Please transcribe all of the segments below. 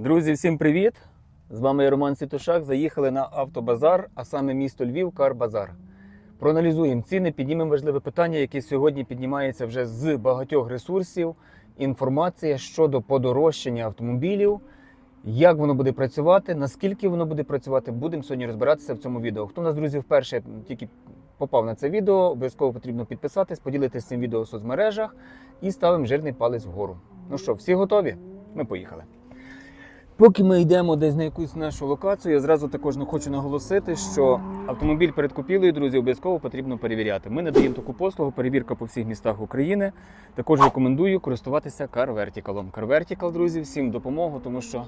Друзі, всім привіт! З вами я Роман Світошак. Заїхали на автобазар, а саме місто Львів, Карбазар. Проаналізуємо ціни, піднімемо важливе питання, яке сьогодні піднімається вже з багатьох ресурсів. Інформація щодо подорожчання автомобілів, як воно буде працювати, наскільки воно буде працювати, будемо сьогодні розбиратися в цьому відео. Хто у нас, друзі, вперше тільки попав на це відео, обов'язково потрібно підписатись, поділитися цим відео в соцмережах і ставимо жирний палець вгору. Ну що, всі готові? Ми поїхали. Поки ми йдемо десь на якусь нашу локацію, я зразу також хочу наголосити, що автомобіль перед купівлею, друзі, обов'язково потрібно перевіряти. Ми надаємо таку послугу, перевірка по всіх містах України. Також рекомендую користуватися Car Vertical. Car Vertical, друзі, всім допомогу, тому що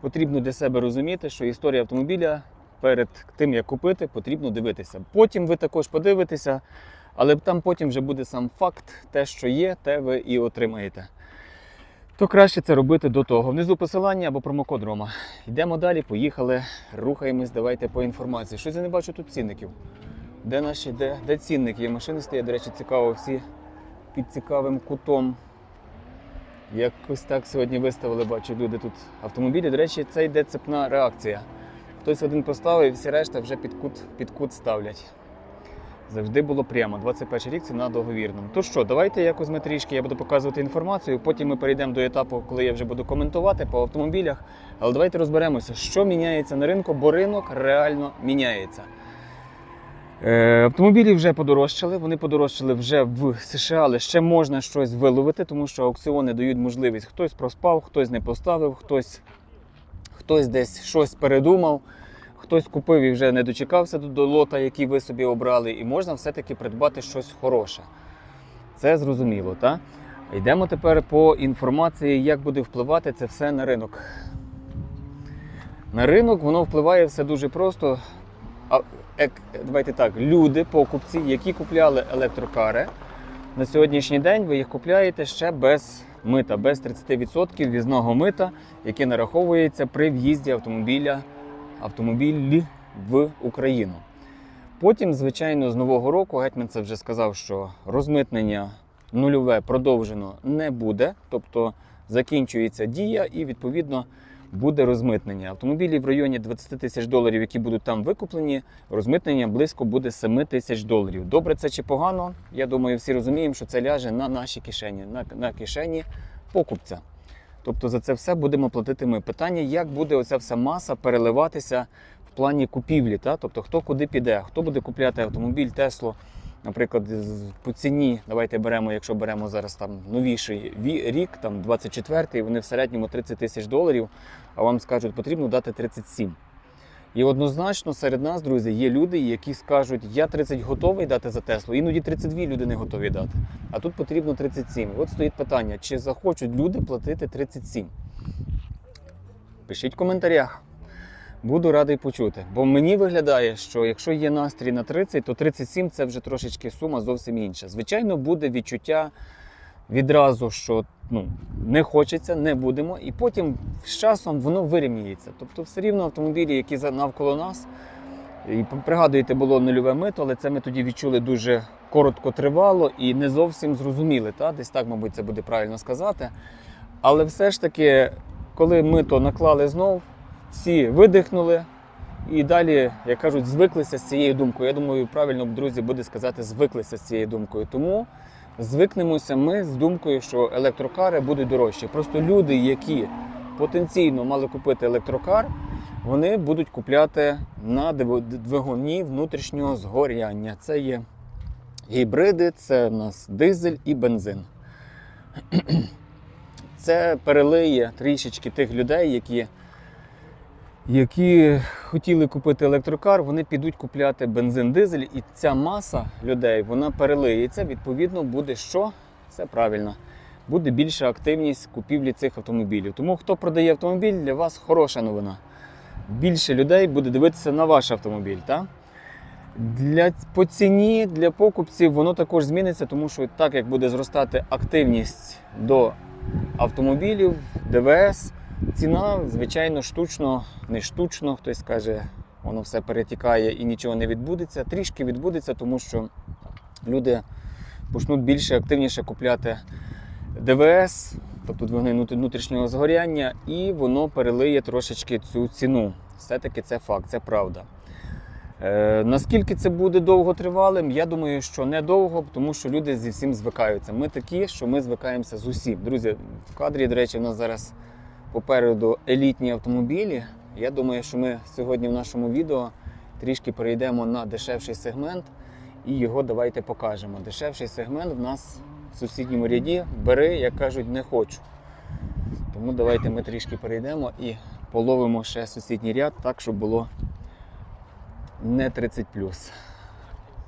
потрібно для себе розуміти, що історія автомобіля перед тим, як купити, потрібно дивитися. Потім ви також подивитеся, але там потім вже буде сам факт, те, що є, те ви і отримаєте то краще це робити до того. Внизу посилання або промокод Рома. Йдемо далі, поїхали, рухаємось, давайте по інформації. Щось я не бачу тут цінників. Де наші, де, де цінники? Є машини стоять, до речі, цікаво, всі під цікавим кутом. Якось так сьогодні виставили, бачу люди тут автомобілі. До речі, це йде цепна реакція. Хтось один поставив, і всі решта вже під кут, під кут ставлять. Завжди було прямо. 21 рік ціна договірному. То що, давайте якось ми трішки я буду показувати інформацію. Потім ми перейдемо до етапу, коли я вже буду коментувати по автомобілях. Але давайте розберемося, що міняється на ринку, бо ринок реально міняється. Е, автомобілі вже подорожчали. Вони подорожчали вже в США, але ще можна щось виловити, тому що аукціони дають можливість. Хтось проспав, хтось не поставив, хтось, хтось десь щось передумав. Хтось купив і вже не дочекався до, лота, який ви собі обрали, і можна все-таки придбати щось хороше. Це зрозуміло, так? Йдемо тепер по інформації, як буде впливати це все на ринок. На ринок воно впливає все дуже просто. А, ек, давайте так, люди, покупці, які купляли електрокари, на сьогоднішній день ви їх купляєте ще без мита, без 30% в'їзного мита, яке нараховується при в'їзді автомобіля автомобілі в Україну. Потім, звичайно, з нового року гетьман це вже сказав, що розмитнення нульове продовжено не буде, тобто закінчується дія і відповідно буде розмитнення. Автомобілі в районі 20 тисяч доларів, які будуть там викуплені, розмитнення близько буде 7 тисяч доларів. Добре це чи погано? Я думаю, всі розуміємо, що це ляже на наші кишені, на, на кишені покупця. Тобто за це все будемо платити ми. Питання, як буде оця вся маса переливатися в плані купівлі. Та? Тобто хто куди піде, хто буде купляти автомобіль, Теслу, наприклад, по ціні, давайте беремо, якщо беремо зараз там новіший рік, там 24-й, вони в середньому 30 тисяч доларів, а вам скажуть, потрібно дати 37. І однозначно серед нас, друзі, є люди, які скажуть, я 30 готовий дати за Теслу, іноді 32 люди не готові дати. А тут потрібно 37. От стоїть питання, чи захочуть люди платити 37? Пишіть в коментарях. Буду радий почути. Бо мені виглядає, що якщо є настрій на 30, то 37 це вже трошечки сума зовсім інша. Звичайно, буде відчуття відразу, що ну, не хочеться, не будемо, і потім з часом воно вирівнюється. Тобто, все рівно автомобілі, які навколо нас, і пригадуєте, було нульове мито, але це ми тоді відчули дуже коротко тривало і не зовсім зрозуміли. Та? Десь так, мабуть, це буде правильно сказати. Але все ж таки, коли мито наклали знов, всі видихнули. І далі, як кажуть, звиклися з цією думкою. Я думаю, правильно, друзі, буде сказати, звиклися з цією думкою. Тому звикнемося ми з думкою, що електрокари будуть дорожчі. Просто люди, які потенційно мали купити електрокар, вони будуть купляти на двигуні внутрішнього згоряння. Це є гібриди, це в нас дизель і бензин. Це перелиє трішечки тих людей, які, які хотіли купити електрокар, вони підуть купляти бензин-дизель, і ця маса людей вона перелиється. Відповідно, буде що? Це правильно. Буде більша активність купівлі цих автомобілів. Тому хто продає автомобіль, для вас хороша новина. Більше людей буде дивитися на ваш автомобіль. Так? Для, по ціні для покупців воно також зміниться, тому що так як буде зростати активність до автомобілів, ДВС, ціна, звичайно, штучно, не штучно, хтось каже, воно все перетікає і нічого не відбудеться. Трішки відбудеться, тому що люди почнуть більше активніше купляти ДВС, тобто двигуни внутрішнього згоряння, і воно перелиє трошечки цю ціну. Все-таки це факт, це правда. Е, наскільки це буде довготривалим, я думаю, що недовго, тому що люди зі всім звикаються. Ми такі, що ми звикаємося з усім. Друзі, в кадрі, до речі, у нас зараз попереду елітні автомобілі. Я думаю, що ми сьогодні в нашому відео трішки перейдемо на дешевший сегмент і його давайте покажемо. Дешевший сегмент в нас в сусідньому ряді бери, як кажуть, не хочу. Тому давайте ми трішки перейдемо і половимо ще сусідній ряд так, щоб було не 30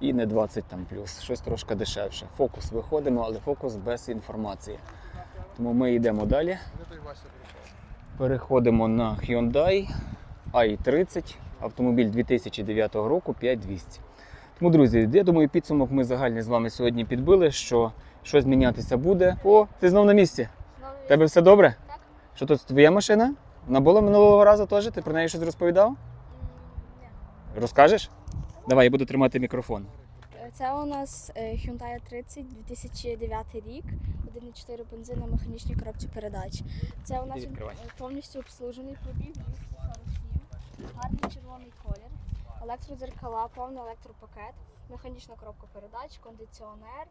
і не 20 там плюс, щось трошки дешевше. Фокус виходимо, але фокус без інформації. Тому ми йдемо далі. Переходимо на Hyundai i30, автомобіль 2009 року 5200. Тому, друзі, я думаю, підсумок ми загальний з вами сьогодні підбили, що щось мінятися буде. О, ти знов на місці. Знову Тебе все добре? Так. Що тут твоя машина? Вона була минулого разу теж? Ти про неї щось розповідав? Ні. Розкажеш? Давай, я буду тримати мікрофон. Це у нас е, Hyundai 30 2009 рік, 1,4 бензин на механічній коробці передач. Це у нас е, повністю обслужений пробіг 247, гарний червоний колір, електродзеркала, повний електропакет, механічна коробка передач, кондиціонер,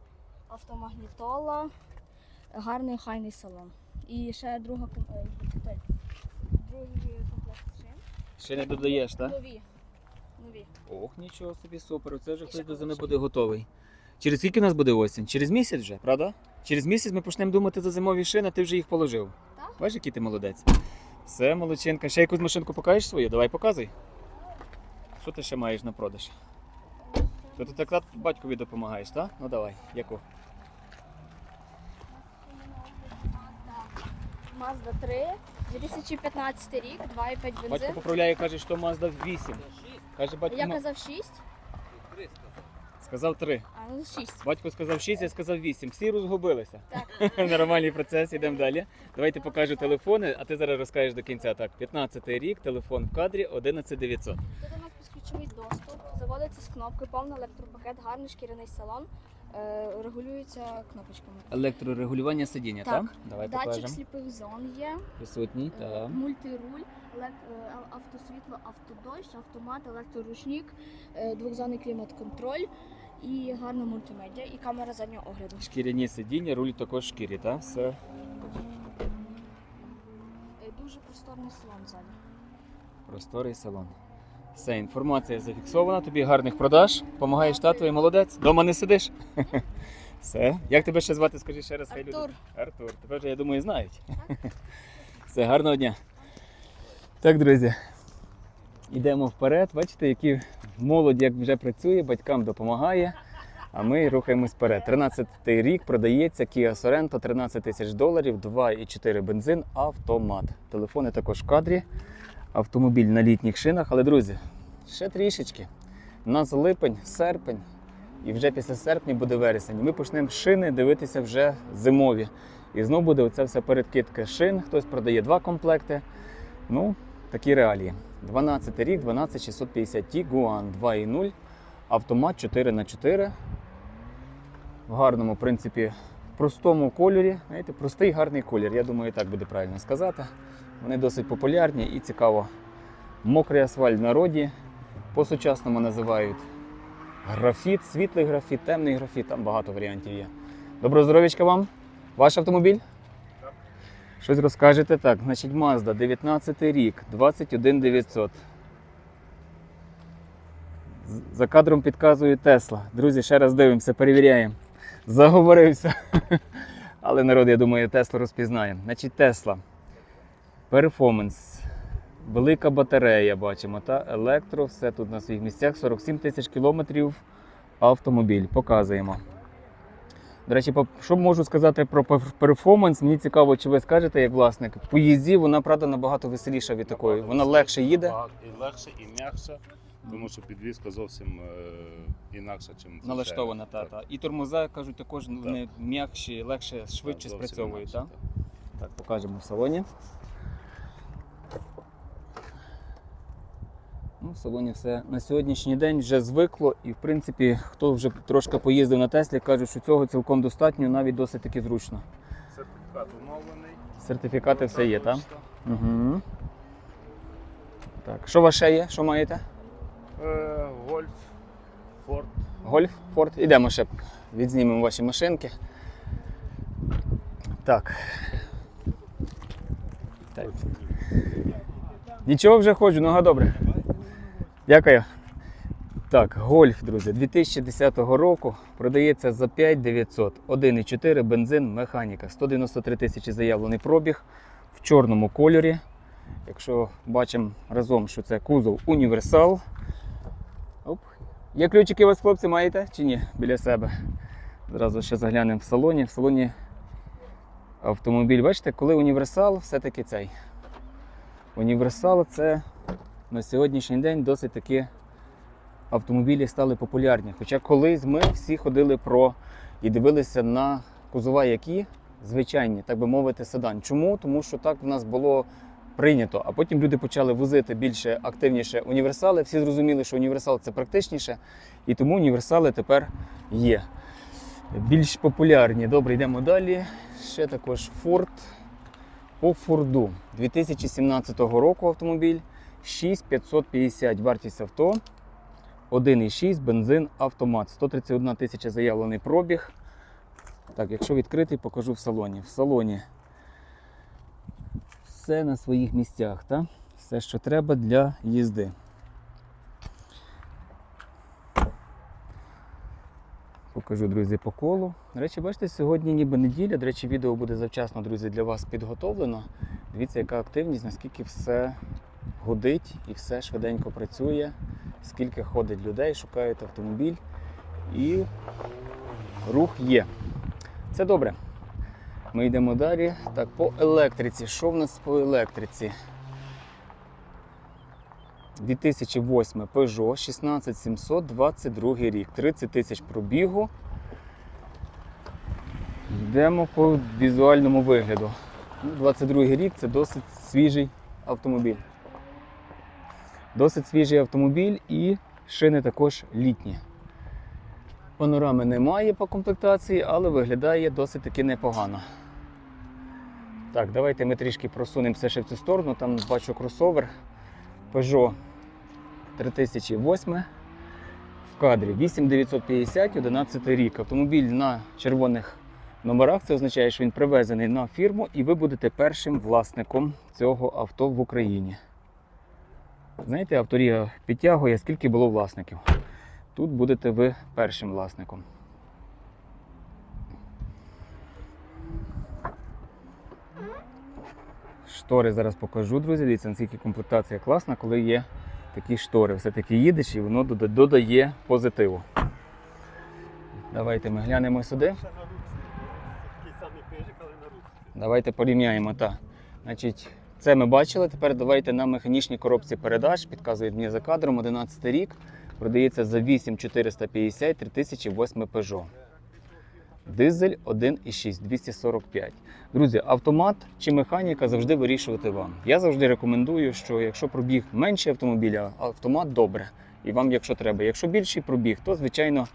автомагнітола, гарний хайний салон. І ще друга е, другий комплект шин. Ще не додаєш, так? Нові. Нові. Ох, нічого собі, супер. Це вже хтось до зими буде готовий. Через скільки у нас буде осінь? Через місяць вже, правда? Через місяць ми почнемо думати за зимові шини, ти вже їх положив. Так. Бачиш, який ти молодець. Все, молодчинка. Ще якусь машинку покажеш свою? Давай показуй. Що ти ще маєш на продаж? То ти так батькові допомагаєш, так? Ну давай, яку? Mazda 3, 2015 рік, 2,5 Батько бензин. поправляє, каже, що Mazda 8. Каже, батько Я ма- казав 6, сказав 3. а ну 6. Батько сказав 6, я сказав 8. Всі розгубилися. Так. Нормальний процес, йдемо далі. Давайте покажу телефони, а ти зараз розкажеш до кінця. Так, 15 рік, телефон в кадрі 11900. Тут у нас безключовий доступ, заводиться з кнопки, повний електропакет, гарний шкіряний салон, регулюється кнопочками. Електрорегулювання сидіння, так? Так. Давай Датчик покажемо. сліпих зон є, Присутній, е, так. мультируль, е, автосвітло, автодощ, автомат, електроручник, е, двохзонний клімат-контроль і гарна мультимедіа і камера заднього огляду. Шкіряні сидіння, руль також шкірі, так? Все. Е, Дуже просторний салон ззаді. Просторий салон. Все, інформація зафіксована, тобі гарних продаж. Помагаєш татові, молодець. Дома не сидиш. Все. Як тебе ще звати, скажи ще раз, хай люди. Артур. Артур. Тебе вже, я думаю, знають. Все, гарного дня. Так, друзі. Йдемо вперед. Бачите, які молодь як вже працює, батькам допомагає. А ми рухаємось вперед. 13-й рік продається Kia Sorento, 13 тисяч доларів, 2,4 бензин, автомат. Телефони також в кадрі. Автомобіль на літніх шинах. Але, друзі, ще трішечки. У нас липень, серпень, і вже після серпня буде вересень. Ми почнемо шини дивитися вже зимові. І знову буде оця вся передкидка шин. Хтось продає два комплекти. Ну, такі реалії. 12 рік, 12650 Tiguan 2.0, автомат 4х4. В гарному, в принципі, простому кольорі. Знаєте, простий гарний колір. Я думаю, так буде правильно сказати. Вони досить популярні і цікаво. Мокрий асфальт в народі. По-сучасному називають графіт, світлий графіт, темний графіт, там багато варіантів є. Доброго здоров'ячка вам! Ваш автомобіль? Щось розкажете? Так, значить, Mazda, 19 рік, 21900. За кадром підказує Тесла. Друзі, ще раз дивимося, перевіряємо. Заговорився. Але народ, я думаю, Теслу розпізнає. Значить, Тесла. Перформанс. Велика батарея, бачимо, та електро, все тут на своїх місцях. 47 тисяч кілометрів автомобіль. Показуємо. До речі, що можу сказати про перформанс? Мені цікаво, чи ви скажете як власник. По їзді вона правда набагато веселіша від такої. Вона легше їде, І легше, і м'якше, тому що підвізка зовсім е, інакша, ніж налаштована та, та. І тормоза кажуть також вони м'якші, легше, швидше спрацьовують. Так? Так, покажемо в салоні. Ну, в салоні все на сьогоднішній день вже звикло, і в принципі, хто вже трошки поїздив на Теслі, кажуть, що цього цілком достатньо, навіть досить таки зручно. Сертифікат умовлений. Сертифікати все є, так? Угу. Так, що у вас ще є? Що маєте? Е, Гольф, Форд. Гольф, Форд. Ідемо ще відзнімемо ваші машинки. Так. так. Нічого вже ходжу, нога добре. Дякую. Так, гольф, друзі, 2010 року продається за 5900. 1,4 бензин, механіка. 193 тисячі заявлений пробіг в чорному кольорі. Якщо бачимо разом, що це кузов універсал. Оп. Є ключики у вас, хлопці, маєте чи ні біля себе? Зразу ще заглянемо в салоні. В салоні автомобіль. Бачите, коли універсал, все-таки цей. Універсал це на сьогоднішній день досить таки автомобілі стали популярні. Хоча колись ми всі ходили про і дивилися на кузова, які звичайні, так би мовити, седан. Чому? Тому що так в нас було прийнято. А потім люди почали возити більше активніше універсали. Всі зрозуміли, що універсал це практичніше, і тому універсали тепер є. Більш популярні. Добре, йдемо далі. Ще також Ford по Форду 2017 року автомобіль 6550 вартість авто. 1,6 бензин автомат. 131 тисяча заявлений пробіг. Так, якщо відкритий, покажу в салоні. В салоні все на своїх місцях, та? все, що треба для їзди. Покажу, друзі, по колу. До речі, бачите, сьогодні ніби неділя. До речі, відео буде завчасно, друзі, для вас підготовлено. Дивіться, яка активність, наскільки все гудить і все швиденько працює, скільки ходить людей, шукають автомобіль і рух є. Це добре. Ми йдемо далі. Так, по електриці. Що в нас по електриці? 2008 Peugeot 16722 рік. 30 тисяч пробігу. Йдемо по візуальному вигляду. Ну, 22 рік це досить свіжий автомобіль. Досить свіжий автомобіль і шини також літні. Панорами немає по комплектації, але виглядає досить таки непогано. Так, давайте ми трішки просунемося ще в цю сторону. Там бачу кросовер Peugeot 3008 в кадрі 8950 11 рік. Автомобіль на червоних номерах. Це означає, що він привезений на фірму, і ви будете першим власником цього авто в Україні. Знаєте, авторія підтягує, скільки було власників. Тут будете ви першим власником. Штори зараз покажу, друзі. Дивіться, наскільки комплектація класна, коли є такі штори. Все-таки їдеш і воно додає позитиву. Давайте ми глянемо сюди. Давайте порівняємо. Так. Значить, це ми бачили. Тепер давайте на механічній коробці передач. Підказують мені за кадром 11 рік. Продається за 8450 3008 Peugeot. Дизель 1,6 245. Друзі, автомат чи механіка завжди вирішувати вам. Я завжди рекомендую, що якщо пробіг менше автомобіля, автомат добре. І вам, якщо треба. Якщо більший пробіг, то звичайно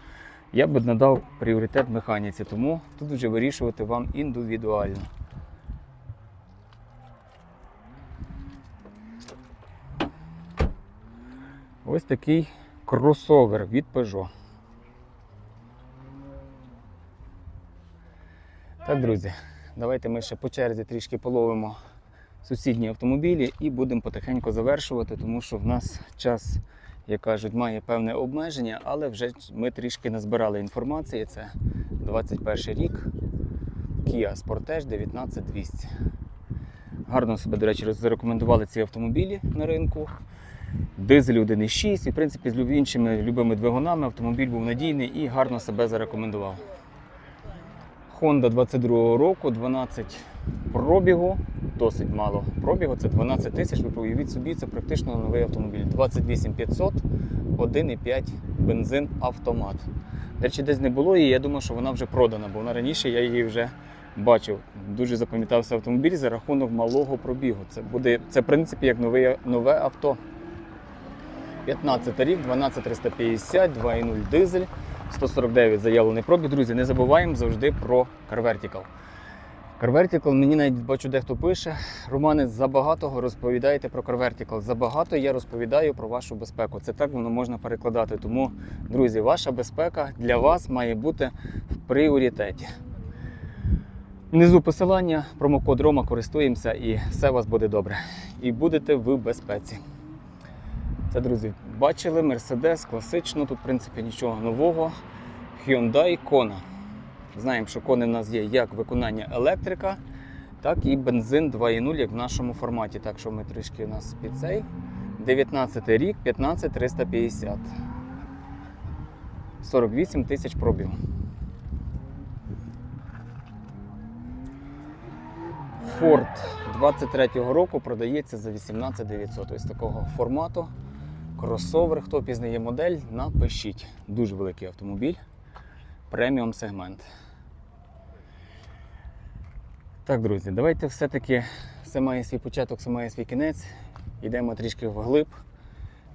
я б надав пріоритет механіці. Тому тут вже вирішувати вам індивідуально. Ось такий кросовер від Peugeot. Так, друзі, давайте ми ще по черзі трішки половимо сусідні автомобілі і будемо потихеньку завершувати, тому що в нас час, як кажуть, має певне обмеження, але вже ми трішки назбирали інформації. Це 21 рік. Kia Sportage 19200. Гарно себе, до речі, зарекомендували ці автомобілі на ринку. Дизель 1.6 і, в принципі, з іншими любими двигунами автомобіль був надійний і гарно себе зарекомендував. Honda 22 року, 12 пробігу, досить мало пробігу, це 12 тисяч. Ви уявіть собі, це практично новий автомобіль. 28500, 1,5 бензин автомат. До речі, десь не було її, я думав, що вона вже продана, бо вона раніше я її вже бачив. Дуже запам'ятався автомобіль за рахунок малого пробігу. Це буде, це в принципі як нове, нове авто. 15 рік, 12350, 2,0 дизель, 149 заявлений пробіг. Друзі, не забуваємо завжди про Car Vertical. CarVertical, мені навіть бачу, дехто пише. Романе, забагато розповідаєте про CarVertical. Забагато я розповідаю про вашу безпеку. Це так воно можна перекладати. Тому, друзі, ваша безпека для вас має бути в пріоритеті. Внизу посилання, промокод Рома, користуємося і все у вас буде добре. І будете в безпеці. Це, друзі, бачили Mercedes класично, тут, в принципі, нічого нового. Hyundai Kona. Знаємо, що кони в нас є як виконання електрика, так і бензин 2.0, як в нашому форматі. Так що ми трішки у нас під цей. 19 рік, 15350. 48 тисяч пробів. Ford 23-го року продається за 18 900. Ось такого формату. Кросовер. Хто пізнає модель, напишіть. Дуже великий автомобіль. Преміум сегмент. Так, друзі, давайте все-таки все має свій початок, все має свій кінець. Йдемо трішки вглиб.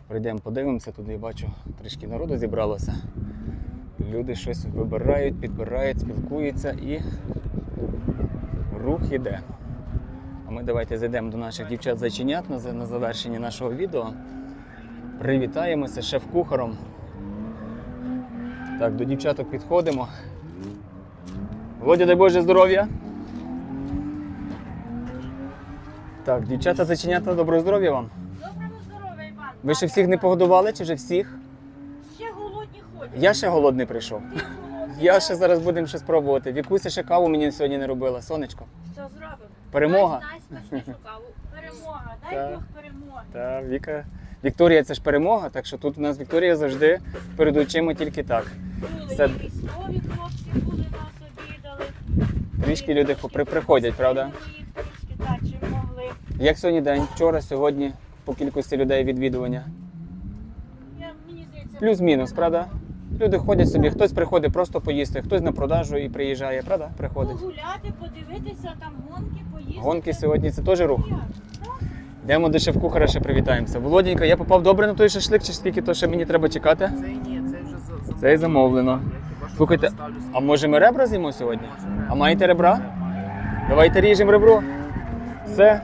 Прийдемо, подивимося. Тут я бачу, трішки народу зібралося. Люди щось вибирають, підбирають, спілкуються і рух іде. А ми давайте зайдемо до наших дівчат-зайченят на, за- на завершення нашого відео. Привітаємося шеф-кухаром. Так, до дівчаток підходимо. Володя, дай Боже здоров'я. Так, дівчата заченята, доброго здоров'я вам. Доброго здоров'я, Іван. Ви ще всіх не погодували чи вже всіх? Ще голодні ходять. Я ще голодний прийшов. Я ще зараз будемо щось пробувати. Вікуся ще каву мені сьогодні не робила. Сонечко. Все зробимо. Перемога. Дай. Перемога. Дай Так. Бог перемоги. Та Віка. Вікторія це ж перемога, так що тут у нас Вікторія завжди перед очима тільки так. Були Це- і військові хлопці, були нас обідали. Трішки люди при- приходять, правда? Їх трішки так, чи могли. Як сьогодні день? Вчора, сьогодні, по кількості людей відвідування. Я, мені здається, Плюс-мінус, правда? Люди ходять собі, хтось приходить просто поїсти, хтось на продажу і приїжджає, правда? Приходить. Погуляти, подивитися, там гонки, поїсти. Гонки сьогодні це теж рух. Як? Йдемо до шеф-кухара, ще привітаємося. Володенька, я попав добре на той шашлик, чи скільки то ще мені треба чекати? Це ні, це вже за, за Це і замовлено. Слухайте, А може ми ребра з'їмо сьогодні? А маєте ребра? Давайте ріжемо ребро. Все.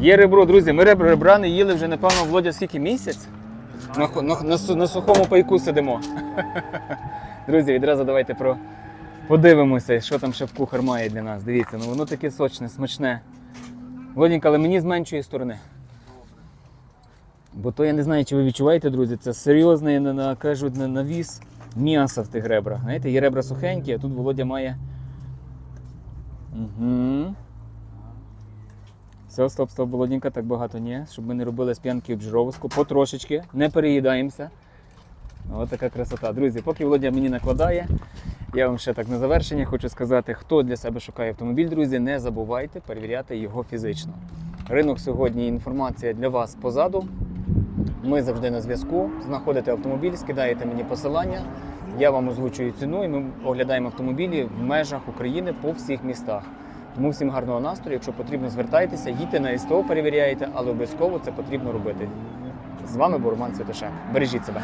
Є ребро, друзі. Ми ребра, ребра не їли вже, напевно, Володя скільки місяць? На, на, на, на сухому пайку сидимо. Друзі, відразу давайте про... подивимося, що там шеф-кухар має для нас. Дивіться, ну воно таке сочне, смачне. Володенька, але мені з меншої сторони. Бо то я не знаю, чи ви відчуваєте, друзі, це серйозний на, навіс м'яса в тих ребрах. Знаєте, є ребра сухенькі, а тут Володя має. Угу. Все, стоп, стоп, Володінька, так багато ні. Щоб ми не робили з п'янки обжировську. Потрошечки, не переїдаємося. Ось така красота. Друзі, поки Володя мені накладає, я вам ще так на завершення хочу сказати, хто для себе шукає автомобіль, друзі, не забувайте перевіряти його фізично. Ринок сьогодні інформація для вас позаду. Ми завжди на зв'язку. Знаходите автомобіль, скидаєте мені посилання. Я вам озвучую ціну, і ми оглядаємо автомобілі в межах України по всіх містах. Тому всім гарного настрою. Якщо потрібно, звертайтеся, їдьте на СТО, перевіряйте, але обов'язково це потрібно робити. З вами був Роман Святошак. Бережіть себе.